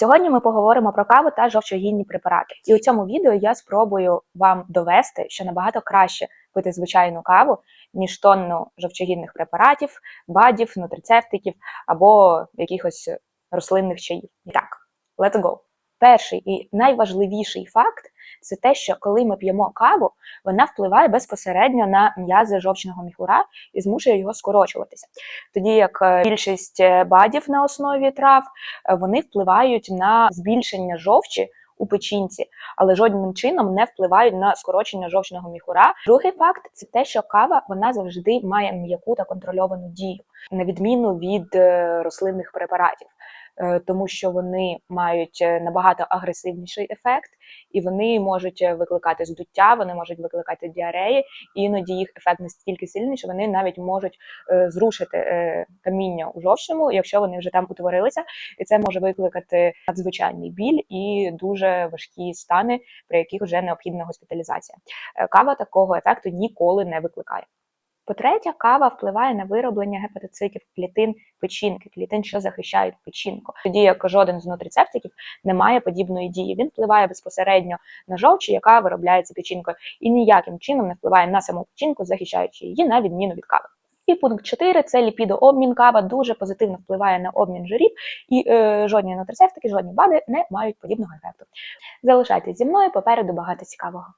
Сьогодні ми поговоримо про каву та жовчогінні препарати. І у цьому відео я спробую вам довести, що набагато краще пити звичайну каву, ніж тонну жовчогінних препаратів, бадів, нутрицептиків або якихось рослинних чаїв. І так, let's go! Перший і найважливіший факт це те, що коли ми п'ємо каву, вона впливає безпосередньо на м'язи жовчного міхура і змушує його скорочуватися. Тоді як е, більшість е, бадів на основі трав е, вони впливають на збільшення жовчі у печінці, але жодним чином не впливають на скорочення жовчного міхура. Другий факт це те, що кава вона завжди має м'яку та контрольовану дію, на відміну від рослинних препаратів. Е, Тому що вони мають е, набагато агресивніший ефект, і вони можуть е, викликати здуття, вони можуть викликати діареї, і іноді їх ефект настільки сильний, що вони навіть можуть зрушити каміння у жовчному, якщо вони вже там утворилися, і це може викликати надзвичайний біль і дуже важкі стани, при яких вже необхідна госпіталізація. Кава такого ефекту ніколи не викликає. По-третє, кава впливає на вироблення гепатоцитів клітин печінки, клітин, що захищають печінку. Тоді як жоден з нутрицептиків не має подібної дії. Він впливає безпосередньо на жовчі, яка виробляється печінкою, і ніяким чином не впливає на саму печінку, захищаючи її на відміну від кави. І пункт 4 – це ліпідообмін. Кава дуже позитивно впливає на обмін жирів, і е, жодні нутрицептики, жодні БАДи не мають подібного ефекту. Залишайтесь зі мною попереду багато цікавого.